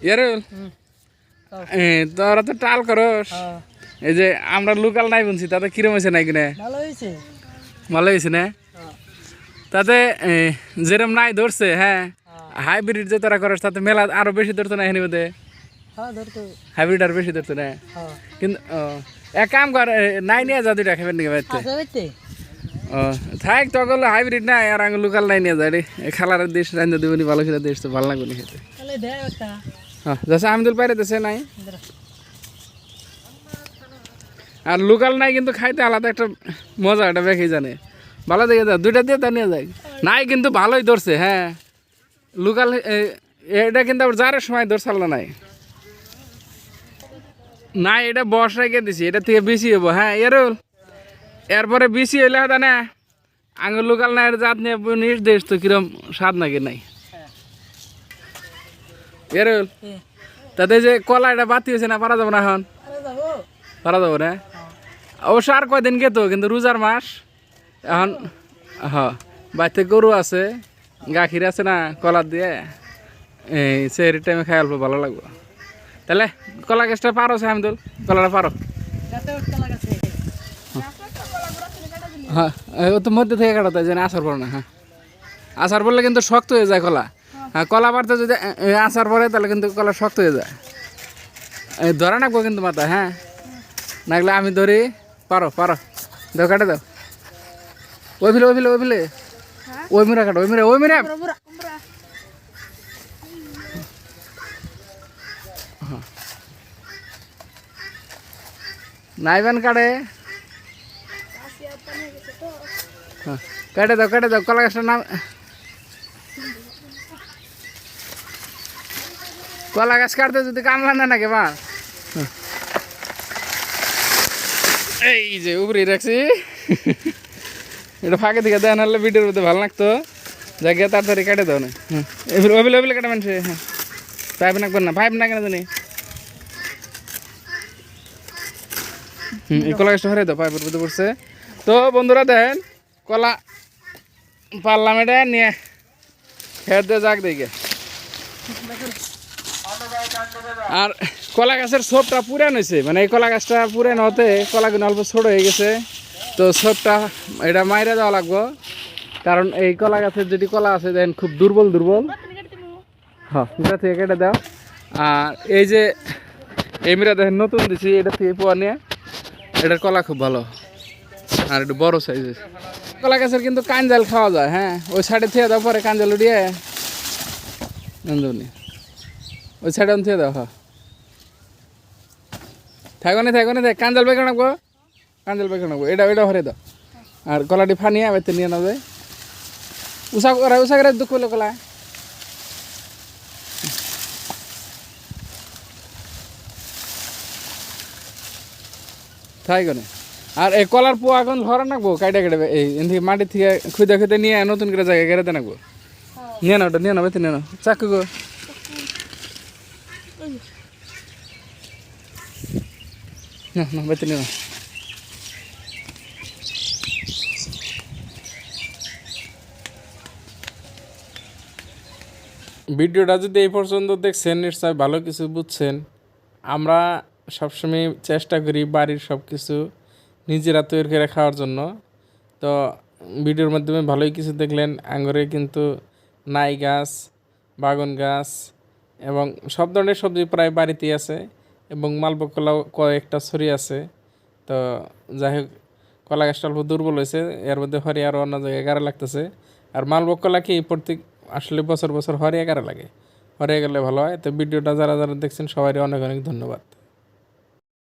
ইয়ারে? তোরা তো টাল করস। হ্যাঁ। এই যে আমরা লোকাল নাই বুনছি তাতে কিরম হয়েছে নাই কিনে? ভালো হয়েছে। না? হ্যাঁ। তাতে যেরম নাই ধরছে হ্যাঁ? হাইব্রিড যে তোরা করস তাতে মেলা আরও বেশি ধরতো না এখানে বোধে? হ্যাঁ হাইব্রিড আর বেশি ধরতো না? হ্যাঁ। কিন্তু এক কাম কর নাই নিয়ে যা দুইটা খাবেন নাকি বাড়িতে? ও থাক তো গেলো হাইব্রিড নাই আর আঙুল লোকাল নাই নিয়ে যায় রে। খালার দেশ রান্না দেবনি ভালো খেলে দেশ তো ভালো লাগবে খেতে। একটা হ্যাঁ যাচ্ছে আমদুল পাইরে দেশে নাই? আর লোকাল নাই কিন্তু খাইতে আলাদা একটা মজা এটা বেখে জানে। ভালো দেখে দাও দুইটা দিয়ে তা নিয়ে যায় নাই কিন্তু ভালোই ধরছে হ্যাঁ। লোকাল এটা কিন্তু আবার যারের সময় ধরছাল না নাই। না এটা বস রেখে দিছি এটা থেকে বেশি হব হ্যাঁ এরল। এরপরে বেশি হইলে হতো না আঙুর লোকাল নাই জাত নিয়ে নিজ দেশ তো কিরম স্বাদ নাকি নাই। এরল তাতে যে কলা এটা বাতি হয়েছে না পারা যাব না এখন? পারা যাব। না? অবশ্য আর কয়দিন গেতো কিন্তু রোজার মাস। এখন হ বাড়িতে গরু আছে গাখীর আছে না কলা দিয়ে। এই সেই টাইমে খাই অল্প ভালো লাগবে। তাহলে কলা গাছটা পারো সামদুল কলাটা পারো? হ্যাঁ ও তো মধ্যে থেকে কাটাতে যেন আসার পর না হ্যাঁ। আসার পড়লে কিন্তু শক্ত হয়ে যায় কলা। কলা পারতে যদি আসার পরে তাহলে কিন্তু কলা শক্ত হয়ে যায়। ধরা নাকবো কিন্তু মাথা হ্যাঁ? নাগলে আমি ধরি পারো পারো। দাও কাটে দাও। ওই ফিলে ওই ফিলে ওই ফিলে। ওই মিরা কাটো ওই মিরা ওই মিরা নাইবেন কাটে। হ্যাঁ কেটে দাও কেটে দাও কলা গাছটার নাম কলা গাছ কাটতে যদি কামলা না নাকি মা। এই যে উপরে রাখছি। এটা ফাঁকে দিকে দেয় নাহলে ভিডিওর মধ্যে ভালো লাগতো। জায়গা তাড়াতাড়ি কেটে দাও না। এবার ওবিলে ওবিলে কেটে মানুষ হ্যাঁ। পাইপ না নাকবেন না পাইপ না কেন জানি। হুম এই কলা গাছটা হরে দাও পাইপের মধ্যে পড়ছে। তো বন্ধুরা দেখেন কলা পারলাম এটা নিয়ে। খেয়ে দিয়ে যাক দেখে। আর কলা গাছের সবটা পুরান হয়েছে মানে এই কলা গাছটা পুরান হতে কলাগুলো অল্প ছোট হয়ে গেছে। তো সবটা এটা মাইরে দেওয়া লাগবো। কারণ এই কলা গাছের যদি কলা আছে দেখেন খুব দুর্বল দুর্বল। হ্যাঁ থেকে কেটে দাও। আর এই যে এই মিরা দেখেন, নতুন দিছি, এটা থেকে পোয়া নিয়ে। এটার কলা খুব ভালো। আর একটু বড় সাইজের কলা গাছের কিন্তু কাঞ্জাল খাওয়া যায় হ্যাঁ? ওই সাইডে থেকে দাও, পরে কাঞ্জাল উঠিয়ে নন্দনী ওই সাইডে থেকে দাও হ্যাঁ। থাকো না থাকো না থাক কাঞ্জাল বেগে নাকবো কাঞ্জাল বেগে নাকবো এটা ওইটা ভরে দাও। আর কলাটি ফানিয়ে এবার নিয়ে নেবে উষা করে উষা করে দুঃখ হলো তাই কোনে আর এই কলার পোয়া এখন ধরা নাকবো? কাইটা কেটে এই এমনি মাটি থেকে খুঁজে খুঁজে নিয়ে নতুন করে জায়গায় কেটে নাকবো। নিয়ে নাও ওটা নিয়ে নাও বেতে নিয়ে নাও। চাকু গো। না না বেতে নিয়ে নাও ভিডিওটা যদি এই পর্যন্ত দেখছেন, নিশ্চয় ভালো কিছু বুঝছেন। আমরা সবসময় চেষ্টা করি বাড়ির সব কিছু নিজেরা তৈরি করে খাওয়ার জন্য। তো ভিডিওর মাধ্যমে ভালোই কিছু দেখলেন। আঙ্গুরে কিন্তু নাই গাছ, বাগন গাছ এবং সব ধরনের সবজি প্রায় বাড়িতেই আছে এবং মালভোগ কলাও কয়েকটা ছড়ি আছে। তো যাই হোক, কলা গাছটা অল্প দুর্বল হয়েছে, এর মধ্যে হরি আরও অন্য জায়গায় গাড়া লাগতেছে। আর মালভোগ কলা কি প্রত্যেক, আসলে বছর বছর হরিয়া গাড়া লাগে। হরিয়া গেলে ভালো হয়। তো ভিডিওটা যারা যারা দেখছেন সবারই অনেক অনেক ধন্যবাদ।